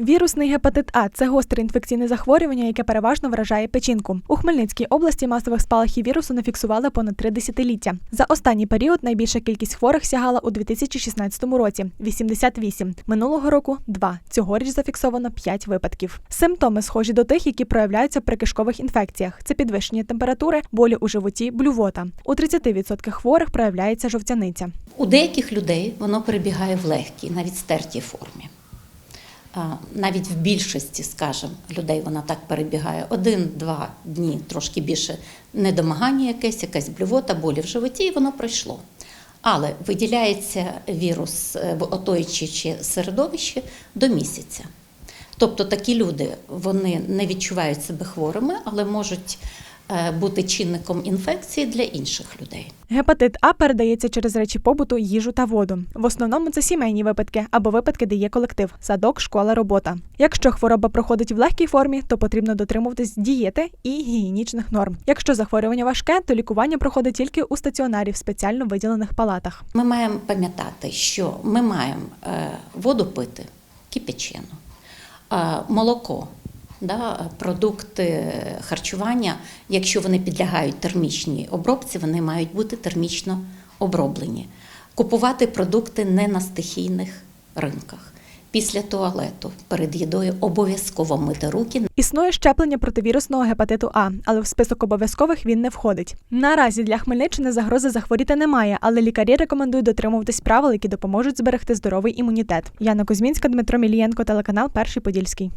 Вірусний гепатит А це гостре інфекційне захворювання, яке переважно вражає печінку. У Хмельницькій області масових спалахів вірусу не фіксували понад три десятиліття. За останній період найбільша кількість хворих сягала у 2016 році 88. Минулого року 2. Цьогоріч зафіксовано 5 випадків. Симптоми схожі до тих, які проявляються при кишкових інфекціях. Це підвищення температури, болі у животі, блювота. У 30% хворих проявляється жовтяниця. У деяких людей воно перебігає в легкій, навіть стертій формі. Навіть в більшості, скажімо, людей вона так перебігає один-два дні, трошки більше недомагання якесь, якась блювота, болі в животі, і воно пройшло. Але виділяється вірус е, в оточуюче середовище до місяця. Тобто такі люди вони не відчувають себе хворими, але можуть бути чинником інфекції для інших людей. Гепатит А передається через речі побуту, їжу та воду. В основному це сімейні випадки або випадки, де є колектив садок, школа, робота. Якщо хвороба проходить в легкій формі, то потрібно дотримуватись дієти і гігієнічних норм. Якщо захворювання важке, то лікування проходить тільки у стаціонарі в спеціально виділених палатах. Ми маємо пам'ятати, що ми маємо е, воду пити, кипячену, е, молоко, да, продукти харчування, якщо вони підлягають термічній обробці, вони мають бути термічно оброблені. Купувати продукти не на стихійних ринках. Після туалету перед їдою обов'язково мити руки. Існує щеплення проти вірусного гепатиту А, але в список обов'язкових він не входить. Наразі для Хмельниччини загрози захворіти немає, але лікарі рекомендують дотримуватись правил, які допоможуть зберегти здоровий імунітет. Яна Кузьмінська, Дмитро Мілієнко, телеканал Перший Подільський.